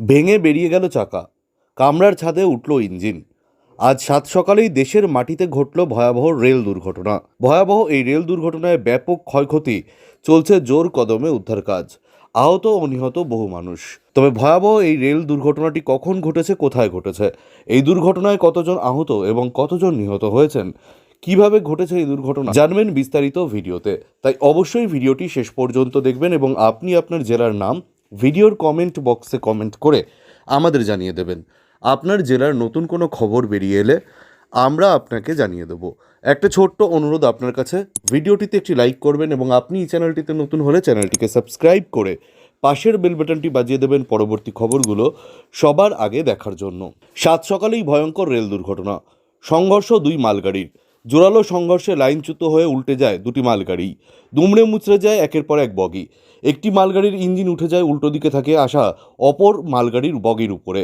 ভেঙে বেরিয়ে গেল চাকা। কামরার ছাদে উঠল ইঞ্জিন। আজ সাত সকালেই দেশের মাটিতে ঘটল ভয়াবহ রেল দুর্ঘটনা। ভয়াবহ এই রেল দুর্ঘটনায় ব্যাপক ক্ষয়ক্ষতি, চলছে জোর কদমে উদ্ধার কাজ। আহত ও নিহত বহু মানুষ। তবে ভয়াবহ এই রেল দুর্ঘটনাটি কখন ঘটেছে, কোথায় ঘটেছে? এই দুর্ঘটনায় কতজন আহত এবং কতজন নিহত হয়েছেন? কীভাবে ঘটেছে এই দুর্ঘটনা? জানবেন বিস্তারিত ভিডিওতে। তাই অবশ্যই ভিডিওটি শেষ পর্যন্ত দেখবেন এবং আপনি আপনার জেলার নাম ভিডিওর কমেন্ট বক্সে কমেন্ট করে আমাদের জানিয়ে দেবেন। আপনার জেলার নতুন কোনো খবর বেরিয়ে এলে আমরা আপনাকে জানিয়ে দেবো। একটা ছোট্ট অনুরোধ আপনার কাছে। ভিডিওটিতে একটি লাইক করবেন এবং আপনি এই চ্যানেলটিতে নতুন হলে চ্যানেলটিকে সাবস্ক্রাইব করে পাশের বেল বাটনটি বাজিয়ে দেবেন পরবর্তী খবরগুলো সবার আগে দেখার জন্য। সাত সকালেই ভয়ঙ্কর রেল দুর্ঘটনা। সংঘর্ষ দুই মালগাড়ির। জোরালো সংঘর্ষে লাইনচ্যুত হয়ে উল্টে যায় দুটি মালগাড়ি। দুমড়ে মুচড়ে যায় একের পর এক বগি। একটি মালগাড়ির ইঞ্জিন উঠে যায় উল্টো দিকে থাকে আসা অপর মালগাড়ির বগির উপরে।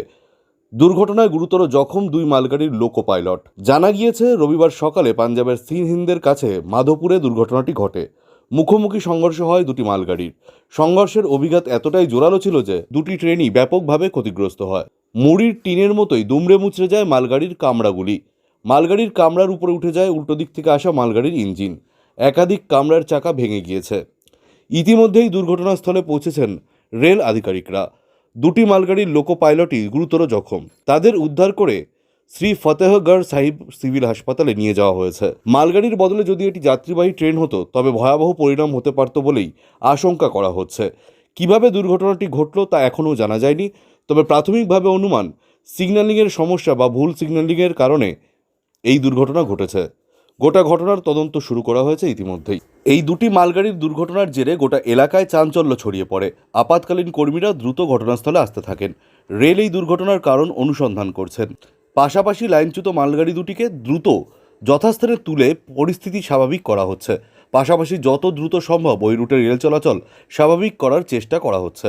দুর্ঘটনায় গুরুতর জখম দুই মালগাড়ির লোকো পাইলট জানা গিয়েছে, রবিবার সকালে পাঞ্জাবের সিনহিন্দের কাছে মাধোপুরে দুর্ঘটনাটি ঘটে। মুখোমুখি সংঘর্ষ হয় দুটি মালগাড়ির। সংঘর্ষের অভিঘাত এতটাই জোরালো ছিল যে দুটি ট্রেনই ব্যাপকভাবে ক্ষতিগ্রস্ত হয়। মুড়ির টিনের মতোই দুমড়ে মুচড়ে যায় মালগাড়ির কামরাগুলি। মালগাড়ির কামরার উপরে উঠে যায় উল্টো দিক থেকে আসা মালগাড়ির ইঞ্জিন। একাধিক কামরার চাকা ভেঙে গিয়েছে। ইতিমধ্যেই দুর্ঘটনাস্থলে পৌঁছেছেন রেল আধিকারিকরা। দুটি মালগাড়ির লোকো পাইলটই গুরুতর জখম। তাদের উদ্ধার করে শ্রী ফতেহগড় সাহিব সিভিল হাসপাতালে নিয়ে যাওয়া হয়েছে। মালগাড়ির বদলে যদি এটি যাত্রীবাহী ট্রেন হতো, তবে ভয়াবহ পরিণাম হতে পারত বলেই আশঙ্কা করা হচ্ছে। কীভাবে দুর্ঘটনাটি ঘটল তা এখনও জানা যায়নি, তবে প্রাথমিকভাবে অনুমান সিগন্যালিংয়ের সমস্যা বা ভুল সিগন্যালিংয়ের কারণে এই দুর্ঘটনা ঘটেছে। গোটা ঘটনার তদন্ত শুরু করা হয়েছে ইতিমধ্যেই। এই দুটি মালগাড়ির দুর্ঘটনার জেরে গোটা এলাকায় চাঞ্চল্য ছড়িয়ে পড়ে। আপাতকালীন কর্মীরা দ্রুত ঘটনাস্থলে আসতে থাকেন। রেল এই দুর্ঘটনার কারণ অনুসন্ধান করছেন। পাশাপাশি লাইনচ্যুত মালগাড়ি দুটিকে দ্রুত, যথাস্থানে তুলে পরিস্থিতি স্বাভাবিক করা হচ্ছে। পাশাপাশি যত দ্রুত সম্ভব ওই রুটে রেল চলাচল স্বাভাবিক করার চেষ্টা করা হচ্ছে।